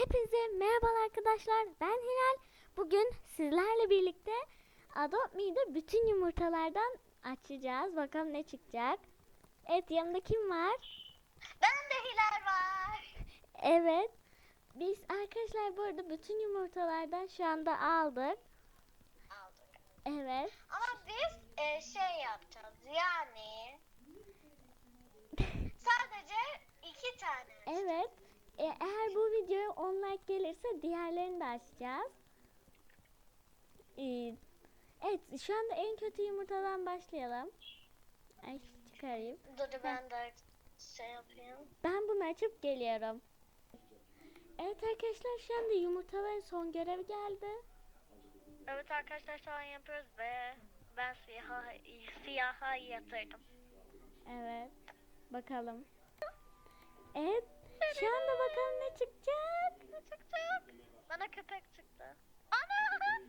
Hepinize merhabalar arkadaşlar. Ben Hilal. Bugün sizlerle birlikte Adopt Me'de bütün yumurtalardan açacağız. Bakalım ne çıkacak. Evet yanımda kim var? Ben de Hilal var. Evet. Biz arkadaşlar bu arada bütün yumurtalardan şu anda aldık. Aldık. Evet. Ama biz e, şey yapacağız yani sadece iki tane. Evet. E, eğer bu videoya 10 like gelirse diğerlerini de açacağız. E, evet şu anda en kötü yumurtadan başlayalım. Ay çıkarayım. Dur ben de şey yapayım. Ben bunu açıp geliyorum. Evet arkadaşlar şu anda yumurtaların son görevi geldi. Evet arkadaşlar şu an yapıyoruz ve ben siyaha, siyaha yatırdım. Evet. Bakalım. Evet. Şu anda bakalım ne çıkacak. Bana köpek çıktı. Ana!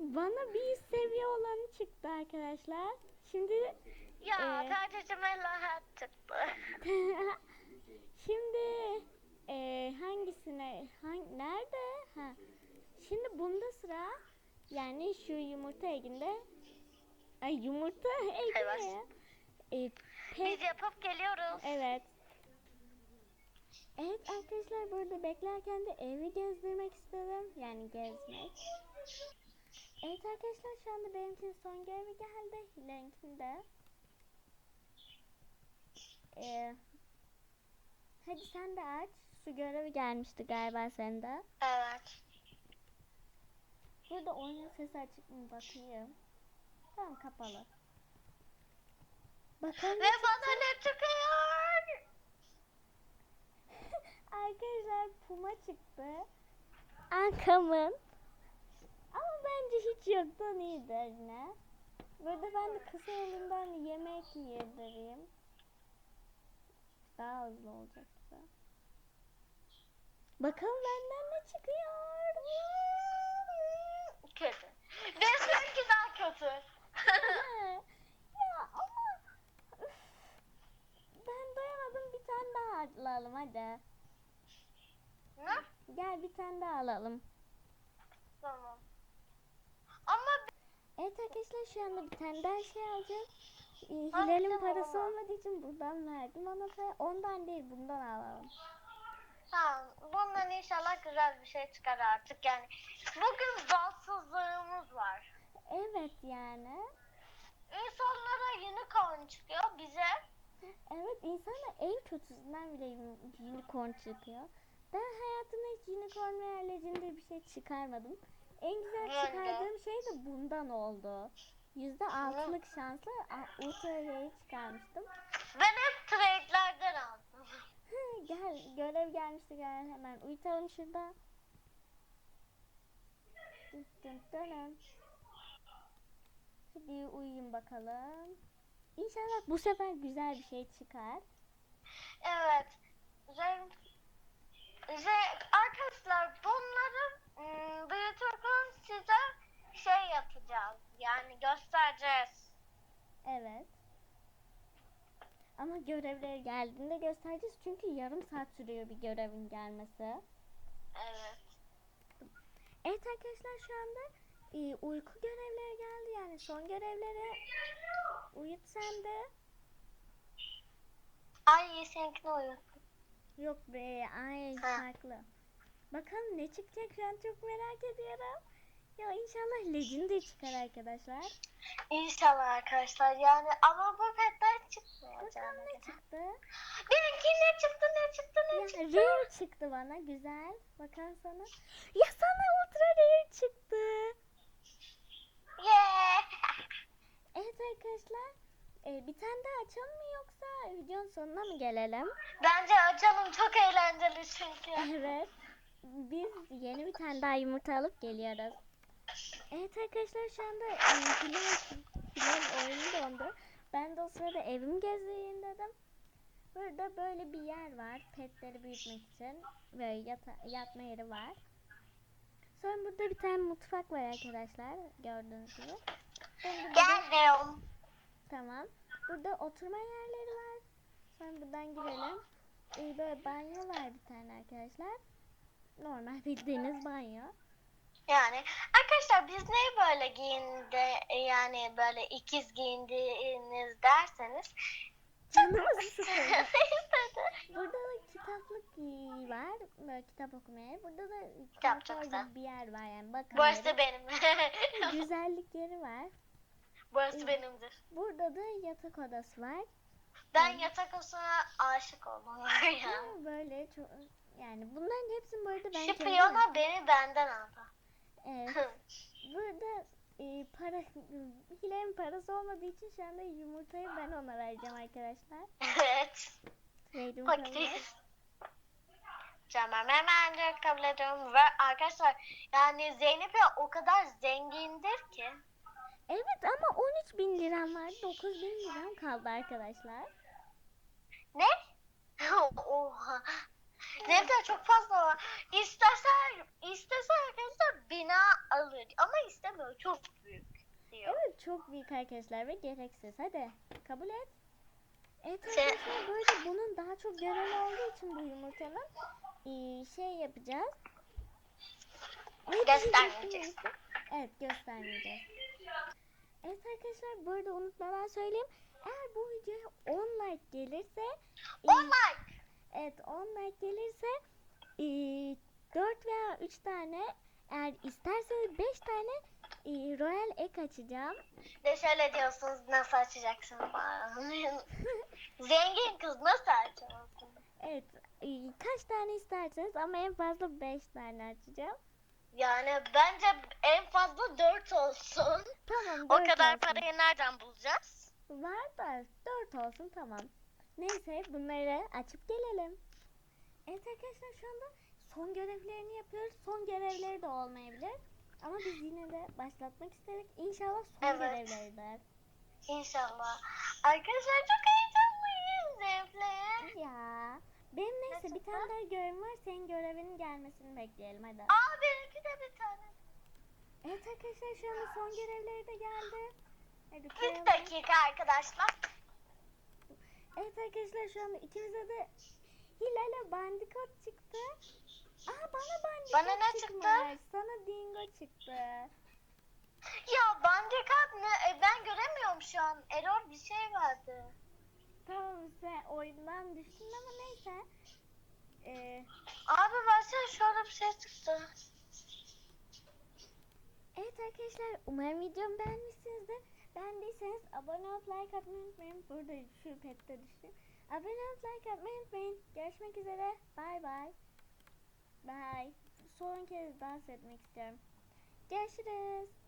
Bana bir seviye olanı çıktı arkadaşlar. Şimdi ya Ee, kardeşime lahat çıktı. Şimdi eee, hangisine hang, nerede? Ha. Şimdi bunda sıra yani şu yumurta eginde ay yumurta eginde Evet. E, pet, Biz yapıp geliyoruz. evet. Evet arkadaşlar burada beklerken de evi gezdirmek istedim. Yani gezmek. Evet arkadaşlar şu anda benimkinin son görevi geldi. Hilal'inkinin de. Ee, hadi sen de aç. Su görevi gelmişti galiba sende. Evet. Burada oyunun sesi açık mı bakayım. Tamam kapalı. Bakalım Ve bana ne çıkıyor? Arkadaşlar puma çıktı. Ankamın. Ama bence hiç yoktan iyidir yine. Burada ben de kısa yolundan yemek yedireyim. Daha hızlı olacak da. Bakalım benden ne çıkıyor. Kötü. Benimki daha kötü. ya ama üf, ben doyamadım bir tane daha alalım hadi. Ne? Gel bir tane daha alalım. Tamam. Ama Evet arkadaşlar şu anda bir tane daha şey alacağım. Ee, Hilal'in parası tamam. olmadığı için buradan verdim ona para. Ondan değil bundan alalım. tamam. Bundan inşallah güzel bir şey çıkar artık. Yani bugün bahtsızlığımız var. Evet yani. İnsanlara unicorn çıkıyor. Bize Evet insana en kötüsünden bile uni- unicorn çıkıyor. Ben hayatımda hiç unicorn veya legendary bir şey çıkarmadım. En güzel çıkardığım şey de bundan oldu. Yüzde altılık şansla ultra rare çıkarmıştım. ben hep trade'lerden aldım. Gel görev gelmişti gel hemen uyutalım şurada. Dın. Hadi uyuyun bakalım. İnşallah bu sefer güzel bir şey çıkar. Evet. Ve, ve arkadaşlar bunları büyütürken size şey yapacağız. Yani göstereceğiz. Evet. Ama görevler geldiğinde göstereceğiz çünkü yarım saat sürüyor bir görevin gelmesi. Evet. Evet arkadaşlar şu anda e, uyku görevleri geldi yani son görevleri uyut sen de. Ay seninkini uyut. Yok be ay farklı. Bakalım ne çıkacak şu an çok merak ediyorum. Ya inşallah Legendary çıkar arkadaşlar. İnşallah arkadaşlar yani ama bu petler çıkmıyor Bakalım ne çıktı? Benimki ne çıktı ne çıktı ne Ya çıktı? Rare çıktı bana güzel. Bakalım sana. Ya sana Ultra Rare çıktı. Yeah. Evet arkadaşlar. e, bir tane daha açalım mı yoksa videonun sonuna mı gelelim? Bence açalım çok eğlenceli çünkü. Evet. Biz yeni bir tane daha yumurta alıp geliyoruz. Evet arkadaşlar şu anda e, film, film oyunu dondu. Ben de o sırada evimi gezeyim dedim. Burada böyle bir yer var. Petleri büyütmek için. Böyle yata, yatma yeri var. Sonra burada bir tane mutfak var arkadaşlar. Gördüğünüz gibi. Geldim. Tamam. Burada oturma yerleri var. Sonra buradan girelim. Ee, böyle banyo var bir tane arkadaşlar. Normal bildiğiniz banyo. Yani arkadaşlar biz niye böyle giyindi yani böyle ikiz giyindiniz derseniz. Burada da kitaplık e, var. Böyle kitap okumaya. Burada da Kitap çok güzel. bir yer var yani. Bakın Burası yeri. benim. Güzellik yeri var. Burası benimdir. Burada da yatak odası var. Ben yatak odasına aşık oldum var ya. Ama böyle çok yani bunların hepsini bu arada ben Şu kendim piyano beni benden aldı. Evet. Burada e, para Hilal'in parası olmadığı için şu anda yumurtayı ben ona vereceğim arkadaşlar. evet. Trade'im kabul. Fakiriz. Tamam hemen de kabul ediyorum. Ve arkadaşlar yani Zeynep ya o kadar zengindir ki. Evet ama 13 bin liram var. 9 bin liram kaldı arkadaşlar. Ne? Oha. Zeynep ya çok fazla var. İsterse, istese arkadaşlar bina alır. Ama istemiyor. Çok büyük diyor. Evet çok büyük arkadaşlar ve gereksiz. Hadi kabul et. Evet Şey- arkadaşlar böyle bunun daha çok görevi olduğu için bu yumurtanın e, şey yapacağız. Evet, Göstermeyeceksin. Evet göstermeyeceğiz. Evet arkadaşlar bu arada unutmadan söyleyeyim. Eğer bu videoya 10 like gelirse e, Oh my. Evet 10 like gelirse e, 4 veya 3 tane eğer isterseniz 5 tane e, Royal Egg açacağım. De şöyle diyorsunuz nasıl açacaksın falan. Zengin kız nasıl açacaksın? Evet e, kaç tane isterseniz ama en fazla 5 tane açacağım. Yani bence en fazla 4 olsun. Tamam O 4 kadar olsun. parayı nereden bulacağız? Var da 4 olsun tamam. Neyse bunları açıp gelelim. Evet arkadaşlar şu anda son görevlerini yapıyoruz. Son görevleri de olmayabilir. Ama biz yine de başlatmak istedik. İnşallah son Evet. görevleridir. İnşallah. Arkadaşlar çok heyecanlıyım Zevkle. Ya. Benim neyse bir çıktı? tane daha görevim var. Senin görevinin gelmesini bekleyelim hadi. Aa benimki de bir tane. Evet arkadaşlar şu anda son görevleri de geldi. Hadi dakika arkadaşlar. Evet arkadaşlar şu anda ikimize de Hilal'e bandikot çıktı. Aa bana bandikot Bana ne çıkmış. çıktı? Sana dingo çıktı. Ya bandikat mı? E, ben göremiyorum şu an. Error bir şey vardı. Tamam sen oyundan düştün ama neyse. Ee, Abi versene şöyle bir şey çıktı. evet arkadaşlar umarım videomu beğenmişsinizdir. Beğendiyseniz abone olup like atmayı unutmayın. Burada şu pette düştü. Abone olup like atmayı unutmayın. Görüşmek üzere. Bay bay. Bay. Son kez dans etmek istiyorum. Görüşürüz.